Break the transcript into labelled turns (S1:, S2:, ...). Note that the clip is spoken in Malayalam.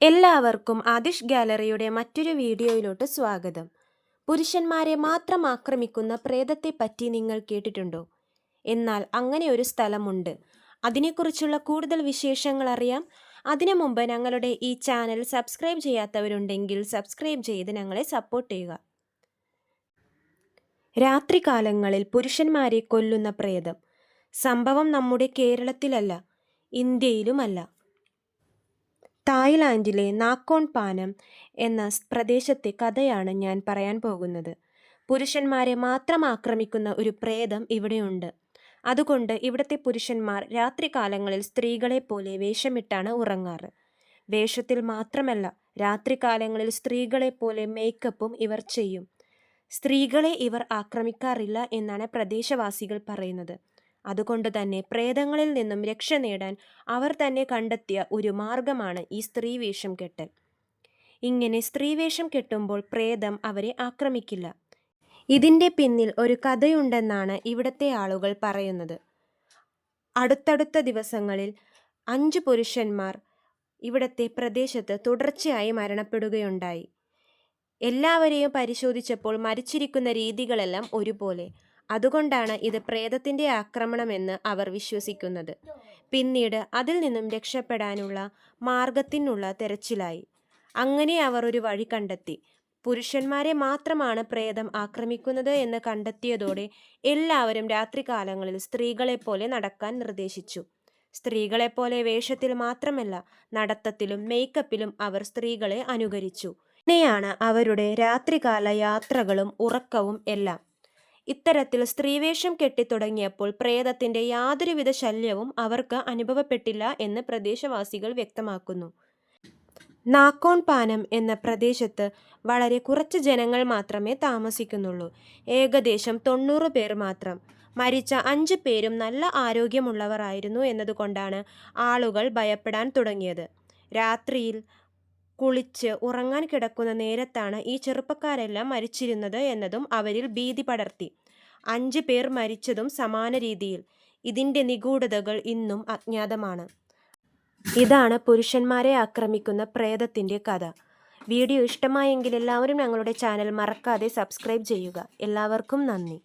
S1: എല്ലാവർക്കും ആദിഷ് ഗാലറിയുടെ മറ്റൊരു വീഡിയോയിലോട്ട് സ്വാഗതം. പുരുഷന്മാരെ മാത്രം ആക്രമിക്കുന്ന പ്രേതത്തെപ്പറ്റി നിങ്ങൾ കേട്ടിട്ടുണ്ടോ? എന്നാൽ അങ്ങനെ ഒരു സ്ഥലമുണ്ട്. അതിനെക്കുറിച്ചുള്ള കൂടുതൽ വിശേഷങ്ങൾ അറിയാം. അതിനു മുമ്പ് ഞങ്ങളുടെ ഈ ചാനൽ സബ്സ്ക്രൈബ് ചെയ്യാത്തവരുണ്ടെങ്കിൽ സബ്സ്ക്രൈബ് ചെയ്ത് ഞങ്ങളെ സപ്പോർട്ട് ചെയ്യുക. രാത്രികാലങ്ങളിൽ പുരുഷന്മാരെ കൊല്ലുന്ന പ്രേതം സംഭവം നമ്മുടെ കേരളത്തിലല്ല ഇന്ത്യയിലുമല്ല. തായ്ലാൻഡിലെ നാക്കോൺ പാനം എന്ന പ്രദേശത്തെ കഥയാണ് ഞാൻ പറയാൻ പോകുന്നത്. പുരുഷന്മാരെ മാത്രം ആക്രമിക്കുന്ന ഒരു പ്രേതം ഇവിടെയുണ്ട്. അതുകൊണ്ട് ഇവിടുത്തെ പുരുഷന്മാർ രാത്രികാലങ്ങളിൽ സ്ത്രീകളെ പോലെ വേഷമിട്ടാണ് ഉറങ്ങാറ്. വേഷത്തിൽ മാത്രമല്ല രാത്രികാലങ്ങളിൽ സ്ത്രീകളെ പോലെ മേക്കപ്പും ഇവർ ചെയ്യും. സ്ത്രീകളെ ഇവർ ആക്രമിക്കാറില്ല എന്നാണ് പ്രദേശവാസികൾ പറയുന്നത്. അതുകൊണ്ട് തന്നെ പ്രേതങ്ങളിൽ നിന്നും രക്ഷ നേടാൻ അവർ തന്നെ കണ്ടെത്തിയ ഒരു മാർഗമാണ് ഈ സ്ത്രീവേഷം കെട്ടൽ. ഇങ്ങനെ സ്ത്രീവേഷം കെട്ടുമ്പോൾ പ്രേതം അവരെ ആക്രമിക്കില്ല. ഇതിന്റെ പിന്നിൽ ഒരു കഥയുണ്ടെന്നാണ് ഇവിടത്തെ ആളുകൾ പറയുന്നത്. അടുത്തടുത്ത ദിവസങ്ങളിൽ അഞ്ച് പുരുഷന്മാർ ഇവിടത്തെ പ്രദേശത്ത് തുടർച്ചയായി മരണപ്പെടുകയുണ്ടായി. എല്ലാവരെയും പരിശോധിച്ചപ്പോൾ മരിച്ചിരിക്കുന്ന രീതികളെല്ലാം ഒരുപോലെ. അതുകൊണ്ടാണ് ഇത് പ്രേതത്തിന്റെ ആക്രമണമെന്ന് അവർ വിശ്വസിക്കുന്നത്. പിന്നീട് അതിൽ നിന്നും രക്ഷപ്പെടാനുള്ള മാർഗത്തിനുള്ള തെരച്ചിലായി. അങ്ങനെ അവർ ഒരു വഴി കണ്ടെത്തി. പുരുഷന്മാരെ മാത്രമാണ് പ്രേതം ആക്രമിക്കുന്നത് എന്ന് കണ്ടെത്തിയതോടെ എല്ലാവരും രാത്രികാലങ്ങളിൽ സ്ത്രീകളെപ്പോലെ നടക്കാൻ നിർദ്ദേശിച്ചു. സ്ത്രീകളെപ്പോലെ വേഷത്തിൽ മാത്രമല്ല നടത്തത്തിലും മേക്കപ്പിലും അവർ സ്ത്രീകളെ അനുകരിച്ചു. ഇങ്ങനെയാണ് അവരുടെ രാത്രികാല യാത്രകളും ഉറക്കവും എല്ലാം. ഇത്തരത്തിൽ സ്ത്രീവേഷം കെട്ടിത്തുടങ്ങിയപ്പോൾ പ്രേതത്തിന്റെ യാതൊരുവിധ ശല്യവും അവർക്ക് അനുഭവപ്പെട്ടില്ല എന്ന് പ്രദേശവാസികൾ വ്യക്തമാക്കുന്നു. നാക്കോൺ പാനം എന്ന പ്രദേശത്ത് വളരെ കുറച്ച് ജനങ്ങൾ മാത്രമേ താമസിക്കുന്നുള്ളൂ. ഏകദേശം തൊണ്ണൂറ് പേർ മാത്രം. മരിച്ച അഞ്ച് പേരും നല്ല ആരോഗ്യമുള്ളവരായിരുന്നു എന്നതുകൊണ്ടാണ് ആളുകൾ ഭയപ്പെടാൻ തുടങ്ങിയത്. രാത്രിയിൽ കുളിച്ച് ഉറങ്ങാൻ കിടക്കുന്ന നേരത്താണ് ഈ ചെറുപ്പക്കാരെല്ലാം മരിച്ചിരുന്നത് എന്നതും അവരിൽ ഭീതി പടർത്തി. അഞ്ച് പേർ മരിച്ചതും സമാന രീതിയിൽ. ഇതിന്റെ നിഗൂഢതകൾ ഇന്നും അജ്ഞാതമാണ്. ഇതാണ് പുരുഷന്മാരെ ആക്രമിക്കുന്ന പ്രേതത്തിന്റെ കഥ. വീഡിയോ ഇഷ്ടമായെങ്കിൽ എല്ലാവരും ഞങ്ങളുടെ ചാനൽ മറക്കാതെ സബ്സ്ക്രൈബ് ചെയ്യുക. എല്ലാവർക്കും നന്ദി.